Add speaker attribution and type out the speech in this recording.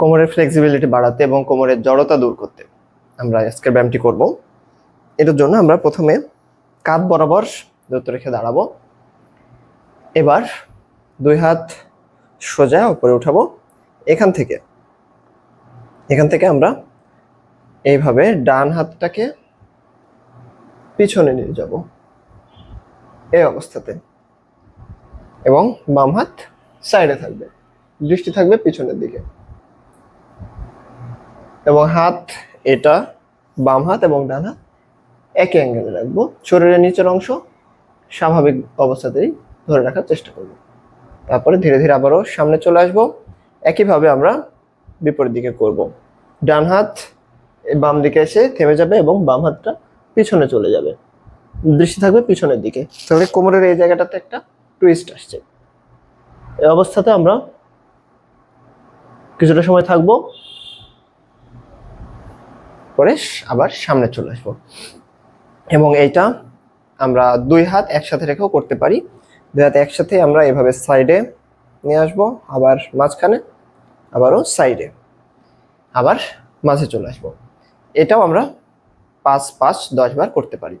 Speaker 1: কোমরের ফ্লেক্সিবিলিটি বাড়াতে এবং কোমরের জড়তা দূর করতে আমরা আজকের ব্যায়ামটি করব। এটার জন্য আমরা প্রথমে কাঁধ বরাবর দূরত্ব রেখে দাঁড়াবো। এবার দুই হাত সোজা উপরে উঠাবো। এখান থেকে এখান থেকে আমরা এইভাবে ডান হাতটাকে পিছনে নিয়ে যাব এই অবস্থাতে এবং বাম হাত সাইডে থাকবে, দৃষ্টি থাকবে পিছনের দিকে। এবং হাত এটা, বাম হাত এবং ডান হাত একই অ্যাঙ্গেলে রাখব। শরীরের নিচের অংশ স্বাভাবিক অবস্থাতেই ধরে রাখার চেষ্টা করব। তারপরে ধীরে ধীরে আবারও সামনে চলে আসব। একইভাবে আমরা বিপরীত দিকে করব। ডান হাত বাম দিকে এসে থেমে যাবে এবং বাম হাতটা পিছনে চলে যাবে। দৃষ্টি থাকবে পিছনের দিকে। তাহলে কোমরের এই জায়গাটাতে একটা টুইস্ট আসছে। এই অবস্থাতে আমরা কিছুটা সময় থাকব। পরে আবার সামনে চলে আসব। এবং এইটা আমরা দুই হাত একসাথে রেখেও করতে পারি। দুই হাত একসাথে আমরা এভাবে সাইডে নিয়ে আসব, আবার মাঝখানে, আবারও সাইডে, আবার মাঝে চলে আসব। এটাও আমরা পাঁচ পাঁচ দশ বার করতে পারি।